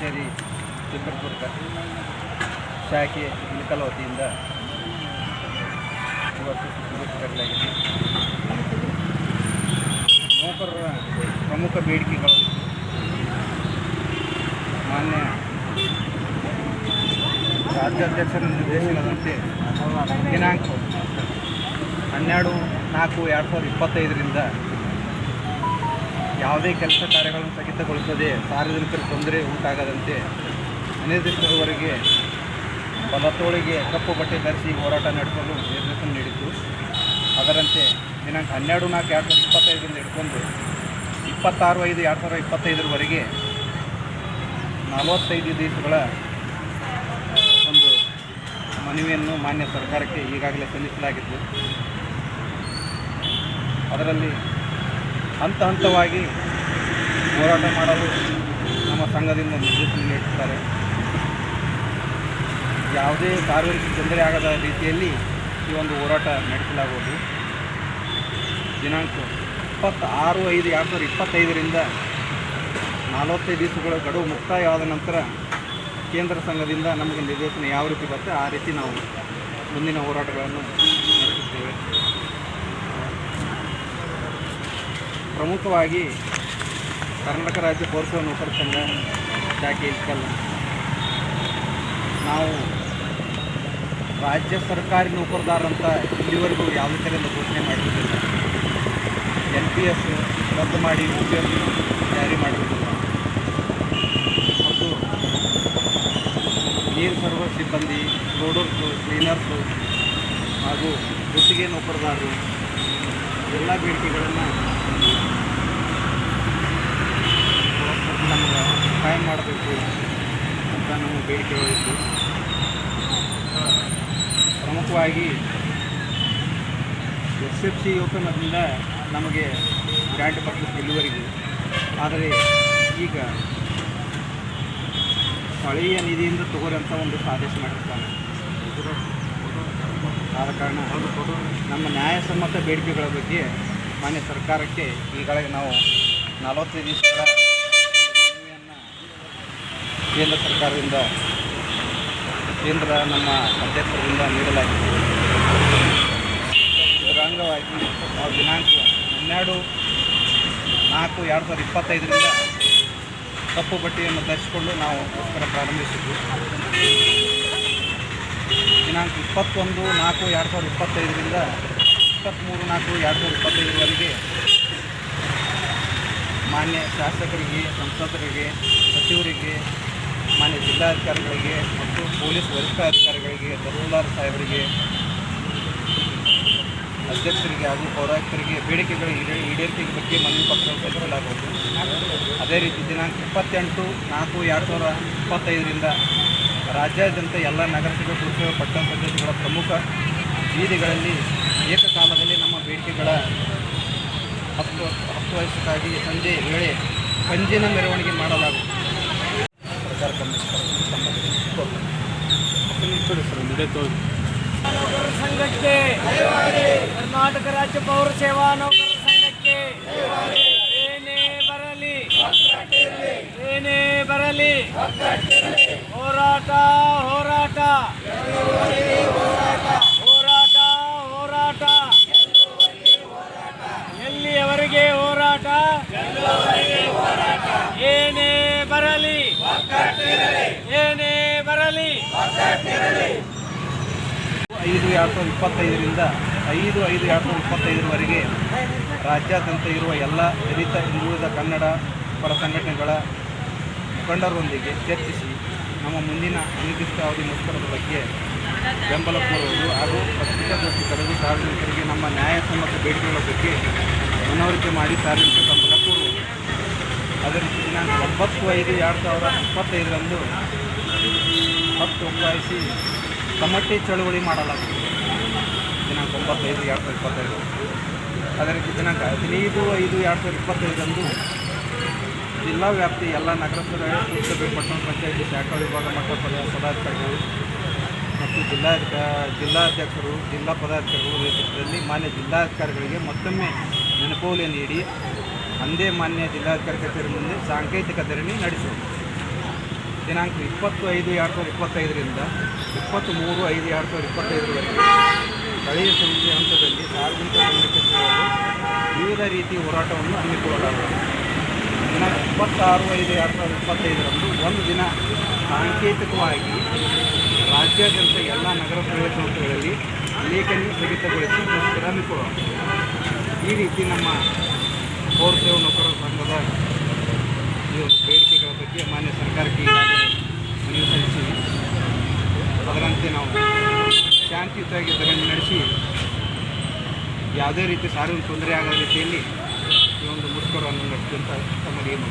ಕಚೇರಿ, ಚಿತ್ರದುರ್ಗ ಶಾಖೆ ಇಳಕಲ್ ವತಿಯಿಂದ ಇವತ್ತು ನೌಕರರ ಪ್ರಮುಖ ಬೇಡಿಕೆಗಳು ಮಾನ್ಯ ರಾಜ್ಯಾಧ್ಯಕ್ಷರ ನಿರ್ದೇಶನದಂತೆ ದಿನಾಂಕ ಹನ್ನೆರಡು ನಾಲ್ಕು ಎರಡು ಸಾವಿರದ ಇಪ್ಪತ್ತೈದರಿಂದ ಯಾವುದೇ ಕೆಲಸ ಕಾರ್ಯಗಳನ್ನು ಸ್ಥಗಿತಗೊಳಿಸದೆ ಸಾರ್ವಜನಿಕರ ತೊಂದರೆ ಉಂಟಾಗದಂತೆ ಅನಿರ್ದಿಷ್ಟರವರೆಗೆ ಬಲತೋಳಿಗೆ ಕಪ್ಪು ಬಟ್ಟೆ ಧರಿಸಿ ಹೋರಾಟ ನಡೆಸಲು ನಿರ್ದೇಶನ ನೀಡಿತ್ತು. ಅದರಂತೆ ದಿನಾಂಕ ಹನ್ನೆರಡು ನಾಲ್ಕು ಎರಡು ಸಾವಿರದ ಇಪ್ಪತ್ತೈದರಿಂದ ಹಿಡ್ಕೊಂಡು ಇಪ್ಪತ್ತಾರು ಐದು ಎರಡು ಸಾವಿರದ ಇಪ್ಪತ್ತೈದರವರೆಗೆ ನಲವತ್ತೈದು ದಿವಸಗಳ ಒಂದು ಮನವಿಯನ್ನು ಮಾನ್ಯ ಸರ್ಕಾರಕ್ಕೆ ಈಗಾಗಲೇ ಸಲ್ಲಿಸಲಾಗಿತ್ತು. ಅದರಲ್ಲಿ ಹಂತ ಹಂತವಾಗಿ ಹೋರಾಟ ಮಾಡಲು ನಮ್ಮ ಸಂಘದಿಂದ ನಿರ್ದೇಶನ ನೀಡುತ್ತಾರೆ ಯಾವುದೇ ಸಾರ್ವಜನಿಕ ತೊಂದರೆ ಆಗದ ರೀತಿಯಲ್ಲಿ ಈ ಒಂದು ಹೋರಾಟ ನಡೆಸಲಾಗುವುದು. ದಿನಾಂಕ ಇಪ್ಪತ್ತಾರು ಐದು, ಎರಡು ಸಾವಿರದ ಇಪ್ಪತ್ತೈದರಿಂದ ನಲವತ್ತೈದು ದಿವಸಗಳ ಗಡುವು ಮುಕ್ತಾಯವಾದ ನಂತರ ಕೇಂದ್ರ ಸಂಘದಿಂದ ನಮಗೆ ನಿರ್ದೇಶನ ಯಾವ ರೀತಿ ಬರುತ್ತೆ, ಆ ರೀತಿ ನಾವು ಮುಂದಿನ ಹೋರಾಟಗಳನ್ನು ಪ್ರಮುಖವಾಗಿ ಕರ್ನಾಟಕ ರಾಜ್ಯ ಪೌರಸಭಾ ನೌಕರ ಸಂಘ ಶಾಖೆ ಇಲ್ಕಲ್ಲ ನಾವು ರಾಜ್ಯ ಸರ್ಕಾರಿ ನೌಕರದಾರಂತ ಇಲ್ಲಿವರೆಗೂ ಯಾವುದೇ ಕಡೆಯಿಂದ ಘೋಷಣೆ ಮಾಡಿರಲಿಲ್ಲ ಎನ್ ಪಿ ಎಸ್ ರದ್ದು ಮಾಡಿ ಯು ಪಿ ಎಸ್ ಜಾರಿ ಮಾಡಿರಲಿಲ್ಲ ಮತ್ತು ನೀರು ಸರ್ವ ಸಿಬ್ಬಂದಿ, ರೋಡರ್ಸು, ಕ್ಲೀನರ್ಸು ಹಾಗೂ ಗುತ್ತಿಗೆ ನೌಕರದಾರರು ಎಲ್ಲ ಬೇಡಿಕೆಗಳನ್ನು ನಮ್ಮ ಪ್ರಮುಖವಾಗಿ ಎಸ್ ಎಫ್ ಸಿ ಯೋಜನೆಯಿಂದ ನಮಗೆ ಗ್ರ್ಯಾಂಟ್ ಬರ್ತದೆ ಇಲ್ಲಿವರೆಗೂ ಆದರೆ ಈಗ ಸ್ಥಳೀಯ ನಿಧಿಯಿಂದ ತಗೋರಂಥ ಒಂದು ಆದೇಶ ಮಾಡಿರ್ತಾನೆ. ಆದ ಕಾರಣ ನಮ್ಮ ನ್ಯಾಯಸಮ್ಮತ ಬೇಡಿಕೆಗಳ ಬಗ್ಗೆ ಮಾನ್ಯ ಸರ್ಕಾರಕ್ಕೆ ಈಗಾಗಲೇ ನಾವು ನಲವತ್ತೈದು ದಿವಸಗಳ ಕೇಂದ್ರ ಸರ್ಕಾರದಿಂದ ಕೇಂದ್ರ ನಮ್ಮ ಅಧ್ಯಕ್ಷರಿಂದ ನೀಡಲಾಗಿದೆ. ಇದರ ಅಂಗವಾಗಿ ದಿನಾಂಕ ಹನ್ನೆರಡು ನಾಲ್ಕು ಎರಡು ಸಾವಿರದ ಇಪ್ಪತ್ತೈದರಿಂದ ಕಪ್ಪು ಬಟ್ಟೆಯನ್ನು ಧರಿಸಿಕೊಂಡು ನಾವು ಮುಷ್ಕರ ಪ್ರಾರಂಭಿಸಿದ್ವಿ. ದಿನಾಂಕ ಇಪ್ಪತ್ತೊಂದು ನಾಲ್ಕು ಎರಡು ಸಾವಿರದ ಇಪ್ಪತ್ತೈದರಿಂದ ಇಪ್ಪತ್ತ್ಮೂರು ನಾಲ್ಕು ಎರಡು ಸಾವಿರದ ಇಪ್ಪತ್ತೈದರವರೆಗೆ ಮಾನ್ಯ ಶಾಸಕರಿಗೆ, ಸಂಸದರಿಗೆ, ಸಚಿವರಿಗೆ ಮಾನ್ಯ ಜಿಲ್ಲಾಧಿಕಾರಿಗಳಿಗೆ ಮತ್ತು ಪೊಲೀಸ್ ವರಿಷ್ಠಾಧಿಕಾರಿಗಳಿಗೆ ತಹಸೀಲ್ದಾರ್ ಸಾಹೇಬರಿಗೆ, ಅಧ್ಯಕ್ಷರಿಗೆ ಹಾಗೂ ಪೌರಾಯುಕ್ತರಿಗೆ ಬೇಡಿಕೆಗಳ ಈಡೇರಿಕೆಗೆ ಬಗ್ಗೆ ಮನವಿ ಪತ್ರ ಸಲ್ಲಿಸಲಾಗುವುದು. ಅದೇ ರೀತಿ ದಿನಾಂಕ ಇಪ್ಪತ್ತೆಂಟು ನಾಲ್ಕು ಎರಡು ಸಾವಿರ ಇಪ್ಪತ್ತೈದರಿಂದ ರಾಜ್ಯಾದ್ಯಂತ ಎಲ್ಲ ನಗರಸಭೆ ಪುರಸಭೆ ಪಟ್ಟಣ ಪಂಚಾಯತ್ಗಳ ಪ್ರಮುಖ ಬೀದಿಗಳಲ್ಲಿ ಏಕಕಾಲದಲ್ಲಿ ನಮ್ಮ ಬೇಡಿಕೆಗಳ ಹತ್ತು ಹತ್ತು ವಯಸ್ಸಕ್ಕಾಗಿ ಸಂಜೆ ವೇಳೆ ಪಂಜಿನ ಮೆರವಣಿಗೆ ಮಾಡಲಾಗುವುದು. ನೌಕರರ ಸಂಘಕ್ಕೆ, ಕರ್ನಾಟಕ ರಾಜ್ಯ ಪೌರ ಸೇವಾ ನೌಕರರ ಸಂಘಕ್ಕೆ, ಏನೇ ಬರಲಿ ಏನೇ ಬರಲಿ, ಹೋರಾಟ ಹೋರಾಟ ಹೋರಾಟ ಹೋರಾಟ. ಎಲ್ಲಿಯವರೆಗೆ ಹೋರಾಟ? ಏನೇ ಬರಲಿ ಏನೇ ಬರಲಿ ಐದು ಎರಡು ಸಾವಿರದ ಇಪ್ಪತ್ತೈದರಿಂದ ಐದು ಐದು ಎರಡು ಸಾವಿರದ ಇಪ್ಪತ್ತೈದರವರೆಗೆ ರಾಜ್ಯಾದ್ಯಂತ ಇರುವ ಎಲ್ಲ ದಲಿತ, ಹಿಂದುಳಿದ ಕನ್ನಡ ಪರ ಸಂಘಟನೆಗಳ ಮುಖಂಡರೊಂದಿಗೆ ಚರ್ಚಿಸಿ ನಮ್ಮ ಮುಂದಿನ ಅನಿರ್ದಿಷ್ಟಾವಧಿ ಮುಷ್ಕರದ ಬಗ್ಗೆ ಬೆಂಬಲ ಕೋರುವುದು ಹಾಗೂ ಪತ್ರಿಕಾಗೋಷ್ಠಿ ಕರೆದು ಸಾರ್ವಜನಿಕರಿಗೆ ನಮ್ಮ ನ್ಯಾಯಸಮ್ಮತ ಬೇಡಿಕೆಗಳ ಬಗ್ಗೆ ಮನವರಿಕೆ ಮಾಡಿ ಸಾರ್ವಜನಿಕ ಬೆಂಬಲ ಕೋರುವುದು. ಅದೇ ರೀತಿ ದಿನಾಂಕ ಒಂಬತ್ತು ಐದು ಎರಡು ಸಾವಿರದ ಇಪ್ಪತ್ತೈದರಂದು ಹತ್ತು ಒಪ್ಪಾಯಿಸಿ ಕಮ್ಮಟ್ಟಿ ಚಳುವಳಿ ಮಾಡಲಾಗುತ್ತದೆ ದಿನಾಂಕ ಒಂಬತ್ತೈದು, ಎರಡು ಸಾವಿರದ ಇಪ್ಪತ್ತೈದು. ಅದೇ ರೀತಿ ದಿನಾಂಕ ಹದಿನೈದು, ಐದು, ಎರಡು ಸಾವಿರದ ಇಪ್ಪತ್ತೈದರಂದು ಜಿಲ್ಲಾ ವ್ಯಾಪ್ತಿ ಎಲ್ಲ ನಗರಸಭೆ, ಪುರಸಭೆ, ಪಟ್ಟಣ ಪಂಚಾಯತಿ, ಶಾಖಾ ವಿಭಾಗ ಮಟ್ಟ ಪದ ಪದಾಧಿಕಾರಿಗಳು ಮತ್ತು ಜಿಲ್ಲಾ ಜಿಲ್ಲಾಧ್ಯಕ್ಷರು, ಜಿಲ್ಲಾ ಪದಾಧಿಕಾರಿಗಳು ನೇತೃತ್ವದಲ್ಲಿ ಮಾನ್ಯ ಜಿಲ್ಲಾಧಿಕಾರಿಗಳಿಗೆ ಮತ್ತೊಮ್ಮೆ ನೆನಪೋಲೆ ನೀಡಿ, ಅಂದೇ ಮಾನ್ಯ ಜಿಲ್ಲಾಧಿಕಾರಿ ಕಚೇರಿ ಮುಂದೆ ಸಾಂಕೇತಿಕ ಧರಣಿ ನಡೆಸುವುದು. ದಿನಾಂಕ ಇಪ್ಪತ್ತು ಐದು, ಎರಡು ಸಾವಿರದ ಇಪ್ಪತ್ತೈದರಿಂದ ಇಪ್ಪತ್ತ್ ಮೂರು, ಐದು, ಎರಡು ಸಾವಿರದ ಇಪ್ಪತ್ತೈದರವರೆಗೆ ಸ್ಥಳೀಯ ಸಂಸ್ಥೆ ಹಂತದಲ್ಲಿ ಸಾರ್ವಜನಿಕ ವಿವಿಧ ರೀತಿ ಹೋರಾಟವನ್ನು ಹಮ್ಮಿಕೊಳ್ಳಲಾಗುತ್ತದೆ ದಿನಾಂಕ ಇಪ್ಪತ್ತಾರು, ಐದು, ಎರಡು ಸಾವಿರದ ಇಪ್ಪತ್ತೈದರಂದು ಒಂದು ದಿನ ಸಾಂಕೇತಿಕವಾಗಿ ರಾಜ್ಯಾದ್ಯಂತ ಎಲ್ಲ ನಗರ ಸ್ಥಳೀಯ ಸಂಸ್ಥೆಗಳಲ್ಲಿ ಲೇಖನಿ ಸ್ಥಗಿತಗೊಳಿಸಿ ಹಮ್ಮಿಕೊಳ್ಳಲಾಗುತ್ತದೆ ಈ ರೀತಿ ನಮ್ಮ ಪೌರ ಸೇವಾ ನೌಕರರ ಸಂಘದ ಒಂದು ಬೇಡಿಕೆಗಳ ಬಗ್ಗೆ ಮಾನ್ಯ ಸರ್ಕಾರಕ್ಕೆ ಮನವಿ ಸಲ್ಲಿಸಿ ಅದರಂತೆ ನಾವು ಶಾಂತಿಯುತವಾಗಿ ಧರಣಿ ನಡೆಸಿ ಯಾವುದೇ ರೀತಿ ಸಾರ್ವಜನಿಕ ತೊಂದರೆ ಆಗದ ರೀತಿಯಲ್ಲಿ ಈ ಒಂದು ಮುಷ್ಕರವನ್ನು ನಡೆಸಿದಂಥ ಏನು